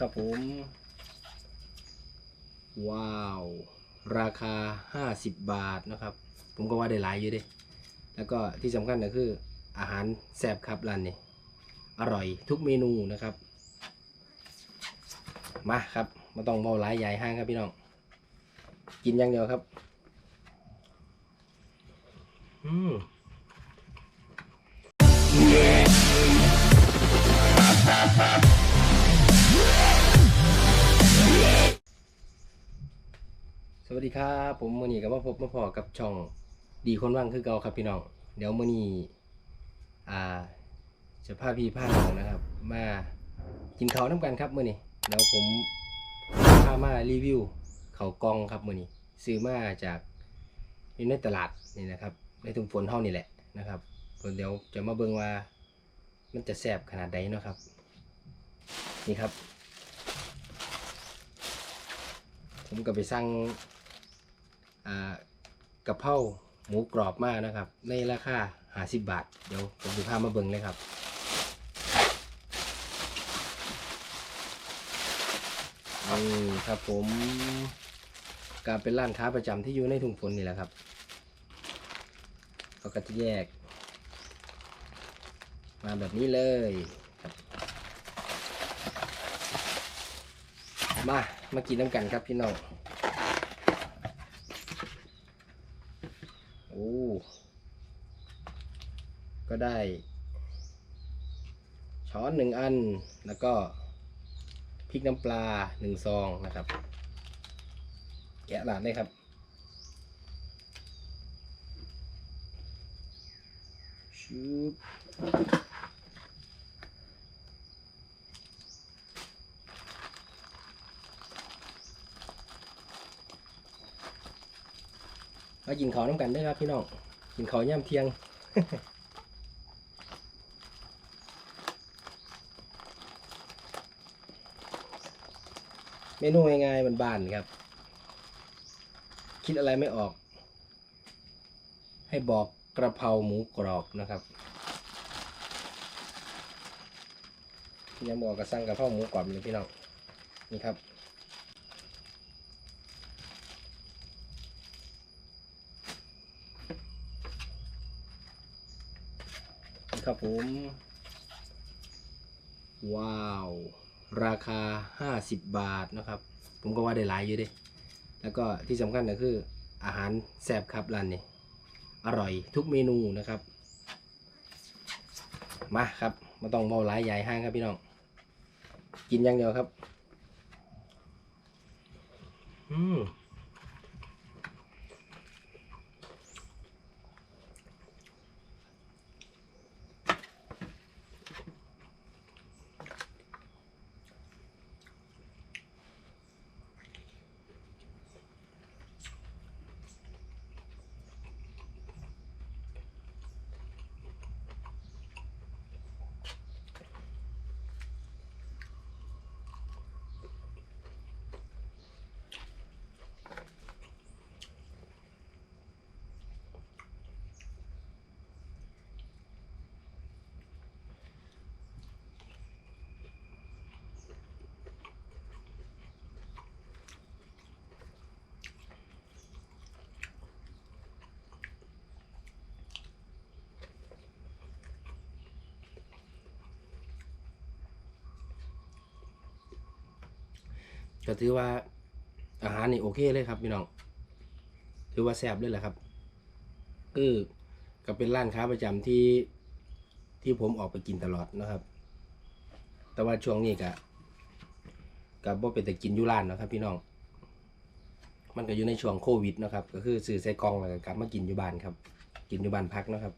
ครับผม ว้าว ราคา 50 บาทนะครับ ผมก็ว่าได้หลายอยู่เดิแล้วก็ที่สำคัญก็คือ อาหารแซ่บครับร้านนี้ อร่อยทุกเมนูนะครับ มาครับมาต้องเมาหลายใหญ่ห้างครับพี่น้อง กินอย่างเดียวครับ อืม วัสดีครับผมมือนี้ก็มาพบมาพอกับช่องดีคนว่างคือเก่าครับพี่น้อง เดี๋ยวมือนี้อ่าจะพาพี่พาน้องนะครับ มากินข้าน้ำกันครับมือนี้เดี๋ยวผมพามารีวิวเขากองครับมือนี้ซื้อมาจากอยู่ในตลาดนี่นะครับในถุงฝนเท่านี่แหละนะครับเดี๋ยวจะมาเบิ่งว่า มันจะแซ่บขนาดใดเนาะครับ นี่ครับผมก็ไปสั่งอ่า กะเพราหมูกรอบมากนะครับ ในราคาหาสิบบาท เดี๋ยวผมจะพามาเบิ่งเลยครับ นี่ครับผมการเป็นร้านค้าประจำที่อยู่ในถุงฝนนี่แหละครับเขาก็จะแยก มาแบบนี้เลยมา มากินน้ำกันครับพี่น้อง โอ้ ก็ได้ ช้อนหนึ่งอันแล้วก็พริกน้ำปลาหนึ่งซองนะครับแกะหลาดเลยครับ ชุบมากินข้าวน้ำกันด้วยครับพี่น้อง กินข้าวย่ำเที่ยง เมนูง่ายๆบ้านๆครับ คิดอะไรไม่ออก ให้บอกกระเพราหมูกรอบนะครับยังบอกกระสั่งกระเพราหมูกรอบเลยพี่น้องนี่ครับครับผม ว้าว ราคา 50 บาทนะครับ ผมก็ว่าได้หลายอยู่ดิแล้วก็ที่สำคัญก็คืออาหารแซ่บครับร้านนี้ อร่อยทุกเมนูนะครับ มาครับมาต้องเมาหลายใหญ่ห้างครับพี่น้อง กินอย่างเดียวครับ อืม ก็ถือว่าอาหารนี่โอเคเลยครับพี่น้องถือว่าแซ่บเลยแหละครับคือก็เป็นร้านค้าประจำที่ที่ผมออกไปกินตลอดนะครับ แต่ว่าช่วงนี้ก็ก็บ่เป็นแต่กินอยู่ร้านนะครับ พี่น้อง มันก็อยู่ในช่วงโควิดนะครับ ก็คือซื้อใส่กล่องแล้วก็กลับมากินอยู่บ้านครับ กินอยู่บ้านพักนะครับ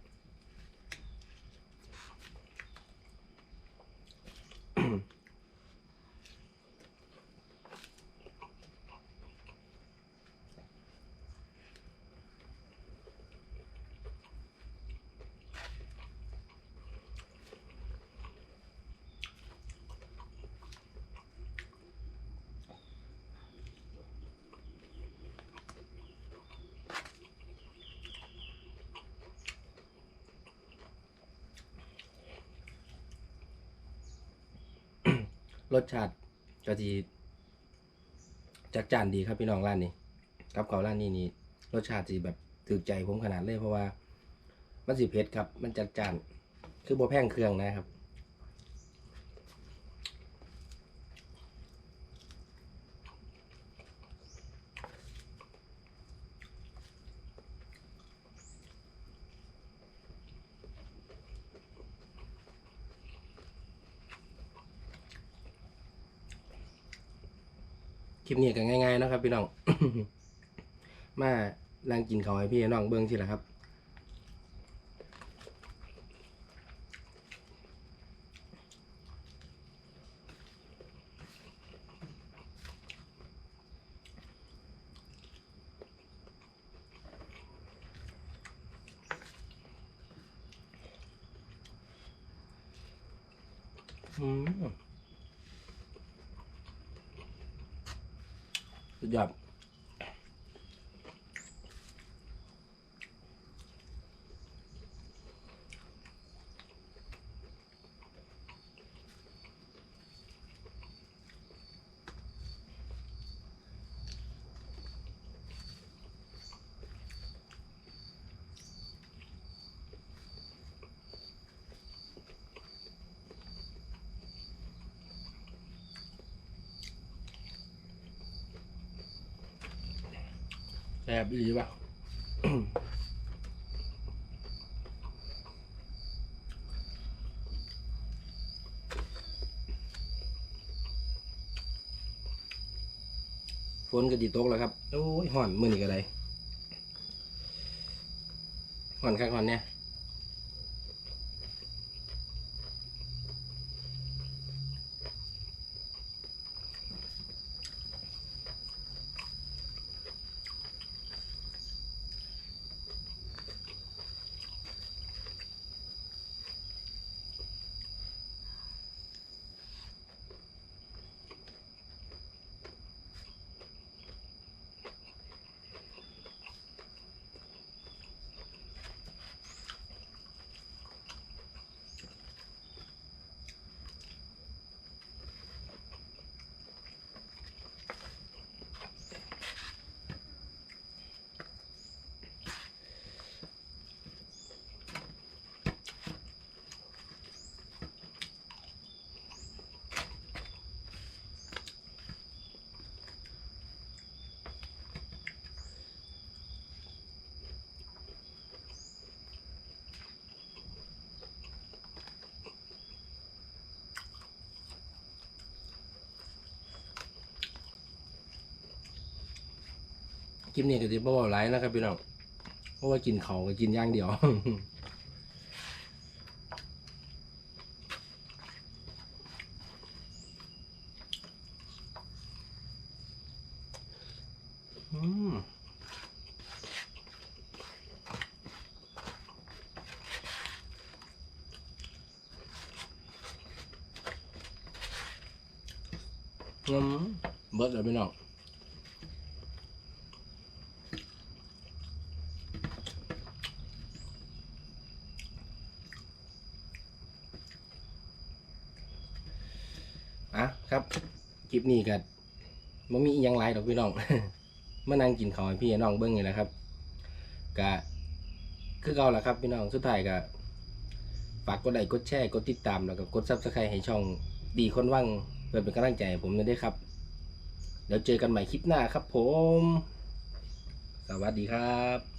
รสชาติก็ทีจัดจานดีครับพี่น้องร้านนี้กับเขาร้านนี้นี่รสชาติสีแบบถือใจผมขนาดเลยเพราะว่า มันสีเผ็ดครับ มันจัดจาน คือบ่แพงเครื่องนะครับ คลิปนี้ก็ง่ายๆนะครับพี่น้อง มานั่งกินเขาให้พี่น้องเบิ้งสิละครับ อืม สุดยอด แซ่บดีป่ะฝนก็ดีตกแล้วครับ โอ้ยห่อน มือนี่ก็ได้ห่อนข้างห่อนเนี่ย คลิปนี้ก็จะบ่าวไลฟ์นะครับพี่น้องเพราะว่ากินเขาก็กินย่างเดียวอืมอืมเบิร์ดเลยพี่น้อง อะครับ คลิปนี้ก็มันมีอหยังไรดอกพี่น้องมานั่งกินข้าวพี่น้องเบิ้งนี่แหละครับก็คือเก่าแหละครับพี่น้องสุดท้ายก็ฝากกดไลค์กดแชร์กดติดตามแล้วก็กดซับสไครต์ให้ช่องดีคนว่างเพื่อเป็นกำลังใจให้ผมด้วยครับ เดี๋ยวเจอกันใหม่คลิปหน้าครับผม สวัสดีครับ